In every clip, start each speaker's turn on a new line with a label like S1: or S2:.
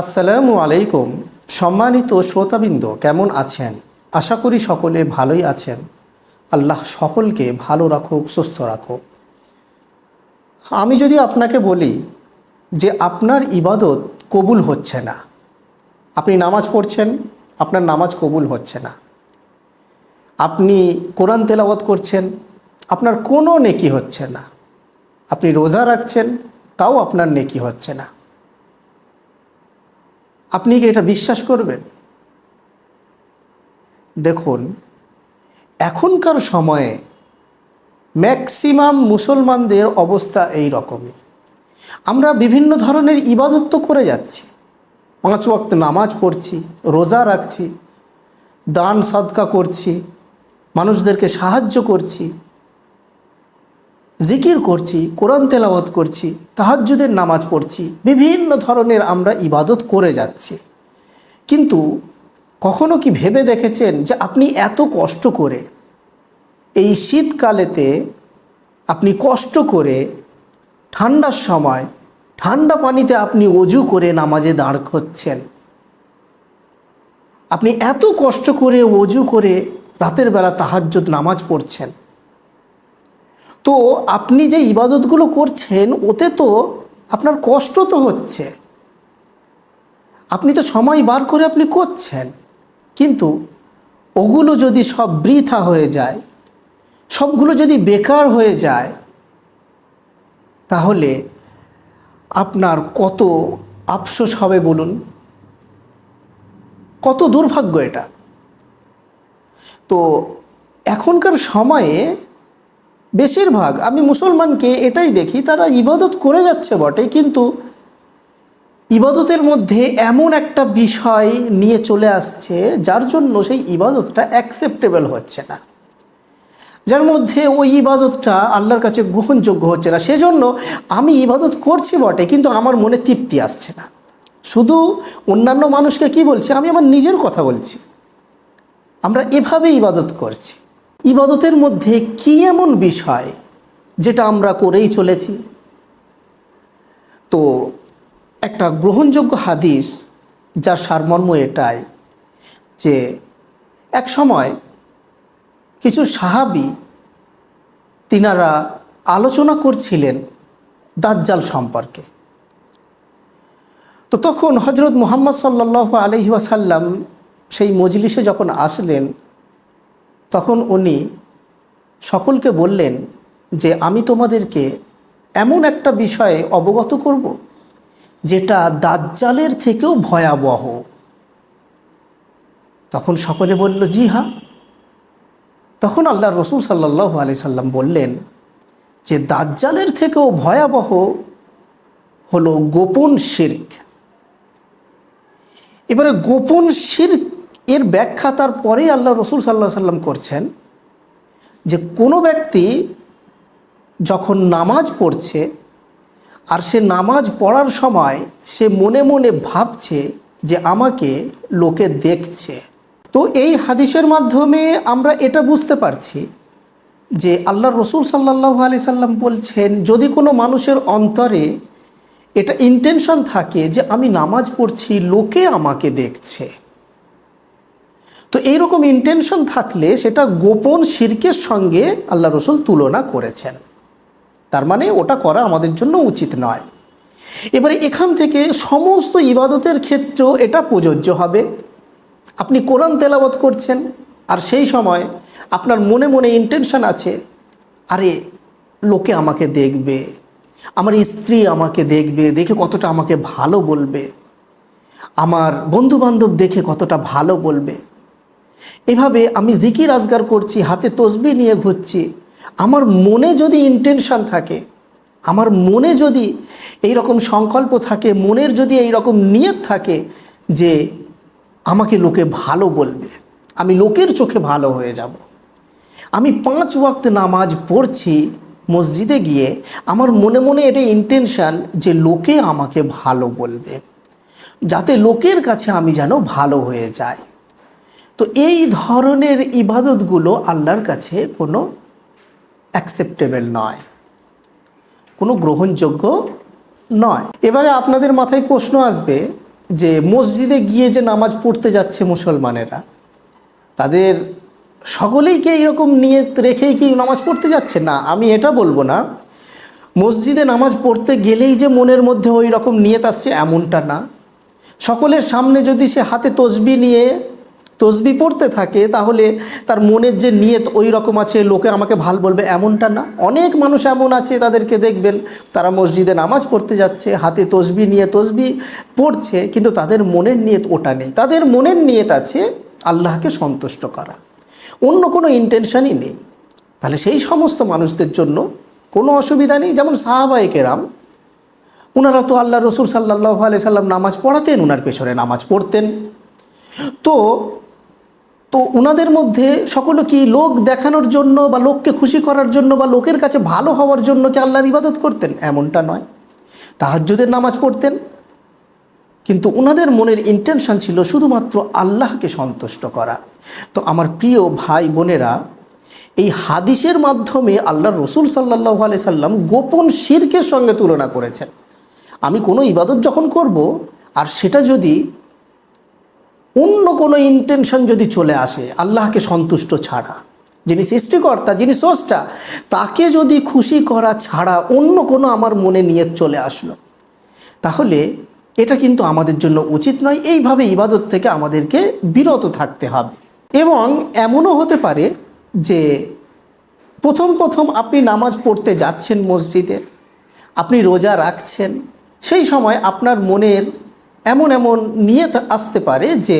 S1: আসসালামু আলাইকুম। সম্মানিত শ্রোতাবৃন্দ, কেমন আছেন? আশা করি সকলে ভালোই আছেন। আল্লাহ সকলকে ভালো রাখুক, সুস্থ রাখুক। আমি যদি আপনাকে বলি যে আপনার ইবাদত কবুল হচ্ছে না, আপনি নামাজ পড়ছেন, আপনার নামাজ কবুল হচ্ছে না, আপনি কোরআন তেলাওয়াত করছেন, আপনার কোনো নেকি হচ্ছে না, আপনি রোজা রাখছেন, তাও আপনার নেকি হচ্ছে না। আপনি কি এটা বিশ্বাস করবেন? দেখুন, এখনকার সময়ে ম্যাক্সিমাম মুসলমানদের অবস্থা এই রকমই। আমরা বিভিন্ন ধরনের ইবাদত তো করে যাচ্ছি। পাঁচ ওয়াক্ত নামাজ পড়ছি, রোজা রাখছি, দান, সাদকা করছি, মানুষদেরকে সাহায্য করছি জিকির করছি, কোরআন তেলাওয়াত করছি, তাহাজ্জুদের নামাজ পড়ছি, বিভিন্ন ধরনের আমরা ইবাদত করে যাচ্ছি। কিন্তু কখনো কি ভেবে দেখেছেন যে আপনি এত কষ্ট করে, এই শীতকালেতে আপনি কষ্ট করে ঠান্ডার সময় ঠান্ডা পানিতে আপনি অজু করে নামাজে দাঁড় করছেন? আপনি এত কষ্ট করে অজু করে রাতের বেলা তাহাজ্জুদ নামাজ পড়ছেন? তো আপনি যে ইবাদতগুলো করছেন, ওতে তো আপনার কষ্ট তো হচ্ছে। আপনি তো সময় বার করে আপনি করছেন। কিন্তু ওগুলো যদি সব বৃথা হয়ে যায়, সবগুলো যদি বেকার হয়ে যায়, তাহলে আপনার কত আফসোস হবে বলুন? কত দুর্ভাগ্য এটা। তো এখনকার সময়ে বেশিরভাগ আমি মুসলমানকে এটাই দেখি, তারা ইবাদত করে যাচ্ছে বটে, কিন্তু ইবাদতের মধ্যে এমন একটা বিষয় নিয়ে চলে আসছে, যার জন্য সেই ইবাদতটা অ্যাকসেপ্টেবল হচ্ছে না। যার মধ্যে ওই ইবাদতটা আল্লাহর কাছে গ্রহণযোগ্য হচ্ছে না। সেজন্য আমি ইবাদত করছি বটে, কিন্তু আমার মনে তৃপ্তি আসছে না। শুধু অন্যান্য মানুষকে কি বলছি? আমি আমার নিজের কথা বলছি। আমরা এভাবে ইবাদত করছি। ইবাদতের মধ্যে কি এমন বিষয় যেটা আমরা করেই চলেছি? তো একটা গ্রহণযোগ্য হাদিস যার সারমর্ম এটাই যে এক সময় কিছু সাহাবি তিনারা আলোচনা করছিলেন দাজ্জাল সম্পর্কে। তো তখন হজরত মুহাম্মদ সাল্লাহ আলহি ওয়াসাল্লাম সেই মজলিসে যখন আসলেন তখন উনি সকলকে বললেন যে, আমি তোমাদেরকে এমন একটা বিষয়ে অবগত করব যেটা দাজ্জালের থেকেও ভয়াবহ। তখন সকলে বলল, জি হা। তখন আল্লাহ রসুল সাল্লাহ আলি সাল্লাম বললেন যে, দাজ্জালের থেকেও ভয়াবহ হলো গোপন শির্ক। এবারে গোপন শির্ক এর ব্যাখ্যা তার পরেই আল্লাহ রসুল সাল্লাহ সাল্লাম করছেন যে কোনো ব্যক্তি যখন নামাজ পড়ছে আর সে নামাজ পড়ার সময় সে মনে মনে ভাবছে যে আমাকে লোকে দেখছে। তো এই হাদিসের মাধ্যমে আমরা এটা বুঝতে পারছি যে আল্লাহ রসুল সাল্লাহ আলি সাল্লাম বলছেন, যদি কোনো মানুষের অন্তরে এটা ইন্টেনশন থাকে যে আমি নামাজ পড়ছি, লোকে আমাকে দেখছে। তো এইরকম ইন্টেনশন থাকলে সেটা গোপন শির্কের সঙ্গে আল্লাহ রসুল তুলনা করেছেন। তার মানে ওটা করা আমাদের জন্য উচিত নয়। এবারে এখান থেকে সমস্ত ইবাদতের ক্ষেত্রেও এটা প্রযোজ্য হবে। আপনি কোরআন তেলাবত করছেন, আর সেই সময় আপনার মনে মনে ইন্টেনশন আছে, আরে লোকে আমাকে দেখবে, আমার স্ত্রী আমাকে দেখবে, দেখে কতটা আমাকে ভালো বলবে, আমার বন্ধুবান্ধব দেখে কতটা ভালো বলবে এভাবে আমি জিকির আজগার করছি, হাতে তসবি নিয়ে ঘুরছি। আমার মনে যদি ইন্টেনশন থাকে, আমার মনে যদি এই রকম সংকল্প থাকে, মনের যদি এই রকম নিয়ত থাকে যে আমাকে লোকে ভালো বলবে, আমি লোকের চোখে ভালো হয়ে যাব। আমি পাঁচ ওয়াক্ত নামাজ পড়ছি মসজিদে গিয়ে, আমার মনে মনে এটা ইন্টেনশন যে লোকে আমাকে ভালো বলবে। যাতে লোকের কাছে আমি যেন ভালো হয়ে যাই। তো এই ধরনের ইবাদতগুলো আল্লাহর কাছে কোনো অ্যাকসেপ্টেবল নয়। কোনো গ্রহণযোগ্য নয়। এবারে আপনাদের মাথায় প্রশ্ন আসবে যে মসজিদে গিয়ে যে নামাজ পড়তে যাচ্ছে মুসলমানেরা, তাদের সকলেই কি এইরকম নিয়ে রেখেই কি নামাজ পড়তে যাচ্ছে? না, আমি এটা বলব না। মসজিদে নামাজ পড়তে গেলেই যে মনের মধ্যে ওই রকম নিয়ত আসছে এমনটা না। সকলের সামনে যদি সে হাতে তসবি নিয়ে তসবি পড়তে থাকে, তাহলে তার মনের যে নিয়ত ওই রকম আছে, লোকে আমাকে ভালো বলবে এমনটা না। অনেক মানুষ এমন আছে, তাদেরকে দেখবেন তারা মসজিদে নামাজ পড়তে যাচ্ছে, হাতে তসবি নিয়ে তসবি পড়ছে, কিন্তু তাদের মনের নিয়ত ওটা নেই। তাদের মনের নিয়ত আছে আল্লাহকে সন্তুষ্ট করা। অন্য কোনো ইন্টেনশনই নেই। তাহলে সেই সমস্ত মানুষদের জন্য কোনো অসুবিধা নেই। যেমন সাহাবায়ে কেরাম ওনারা তো আল্লাহ রসুল সাল্লাহ আলি সাল্লাম নামাজ পড়াতেন ওনার পেছনে নামাজ পড়তেন। তো তো ওনাদের মধ্যে সকলে কি লোক দেখানোর জন্য বা লোককে খুশি করার জন্য বা লোকের কাছে ভালো হওয়ার জন্য কি আল্লাহর ইবাদত করতেন? এমনটা নয়। তাহাজ্জুদের নামাজ পড়তেন। কিন্তু ওনাদের মনের ইন্টেনশন ছিল শুধুমাত্র আল্লাহকে সন্তুষ্ট করা। তো আমার প্রিয় ভাই বোনেরা, এই হাদিসের মাধ্যমে আল্লাহ রসুল সাল্লাহ আলি সাল্লাম গোপন শিরকের সঙ্গে তুলনা করেছেন। আমি কোনো ইবাদত যখন করব, আর সেটা যদি অন্য কোনো ইন্টেনশন যদি চলে আসে, আল্লাহকে সন্তুষ্ট ছাড়া, যিনি সৃষ্টিকর্তা, যিনি স্রষ্টা, তাকে যদি খুশি করা ছাড়া অন্য কোনো আমার মনে নিয়ে চলে আসলো, তাহলে এটা কিন্তু আমাদের জন্য উচিত নয়। এইভাবে ইবাদত থেকে আমাদেরকে বিরত থাকতে হবে। এবং এমনও হতে পারে যে প্রথম প্রথম আপনি নামাজ পড়তে যাচ্ছেন মসজিদে, আপনি রোজা রাখছেন, সেই সময় আপনার মনের এমন এমন নিয়ে আসতে পারে যে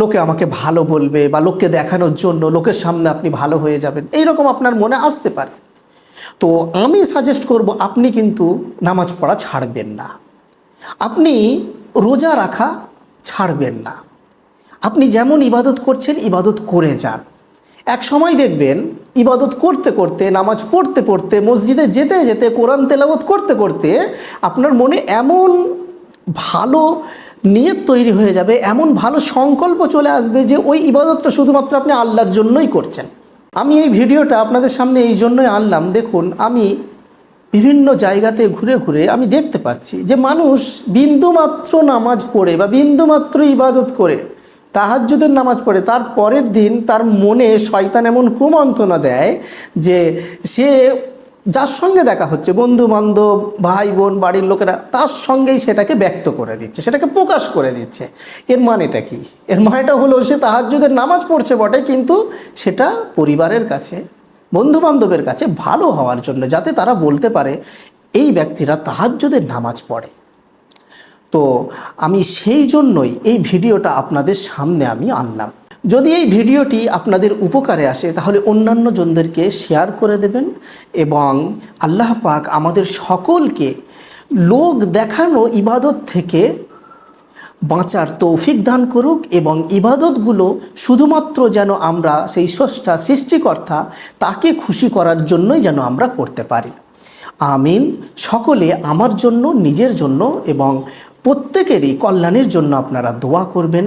S1: লোকে আমাকে ভালো বলবে বা লোককে দেখানোর জন্য লোকের সামনে আপনি ভালো হয়ে যাবেন এই রকম আপনার মনে আসতে পারে। তো আমি সাজেস্ট করব আপনি কিন্তু নামাজ পড়া ছাড়বেন না। আপনি রোজা রাখা ছাড়বেন না। আপনি যেমন ইবাদত করছেন, ইবাদত করে যান। এক সময় দেখবেন ইবাদত করতে করতে, নামাজ পড়তে পড়তে, মসজিদে যেতে যেতে, কোরআন তেলাবত করতে করতে আপনার মনে এমন ভালো নিয়ত তৈরি হয়ে যাবে, এমন ভালো সংকল্প চলে আসবে যে ওই ইবাদতটা শুধুমাত্র আপনি আল্লাহর জন্যই করছেন। আমি এই ভিডিওটা আপনাদের সামনে এই জন্যই আনলাম। দেখুন, আমি বিভিন্ন জায়গাতে ঘুরে ঘুরে আমি দেখতে পাচ্ছি যে মানুষ বিন্দুমাত্র নামাজ পড়ে বা বিন্দুমাত্র ইবাদত করে, তাহাজ্জুদের নামাজ পড়ে, তার পরের দিন তার মনে শয়তান এমন কুমন্ত্রণা দেয় যে সে যার সঙ্গে দেখা হচ্ছে বন্ধু বান্ধব ভাই বোন বাড়ির লোকেরা, তার সঙ্গেই সেটাকে ব্যক্ত করে দিচ্ছে, সেটাকে প্রকাশ করে দিচ্ছে। এর মানেটা কি? এর মানেটা হলো সে তাহাজ্জুদের নামাজ পড়ছে বটে, কিন্তু সেটা পরিবারের কাছে বন্ধু বান্ধবের কাছে ভালো হওয়ার জন্য, যাতে তারা বলতে পারে, এই ব্যক্তিরা তাহাজ্জুদের নামাজ পড়ে। তো আমি সেই জন্যই এই ভিডিওটা আপনাদের সামনে আমি আনলাম। যদি এই ভিডিওটি আপনাদের উপকারে আসে, তাহলে অন্যান্য জনদেরকে শেয়ার করে দেবেন এবং আল্লাহ পাক আমাদের সকলকে লোক দেখানো ইবাদত থেকে বাঁচার তৌফিক দান করুক এবং ইবাদতগুলো শুধুমাত্র যেন আমরা সেই স্রষ্টা সৃষ্টিকর্তা তাকে খুশি করার জন্যই যেন আমরা করতে পারি। আমিন। সকলে আমার জন্য, নিজের জন্য এবং প্রত্যেকেরই কল্যাণের জন্য আপনারা দোয়া করবেন।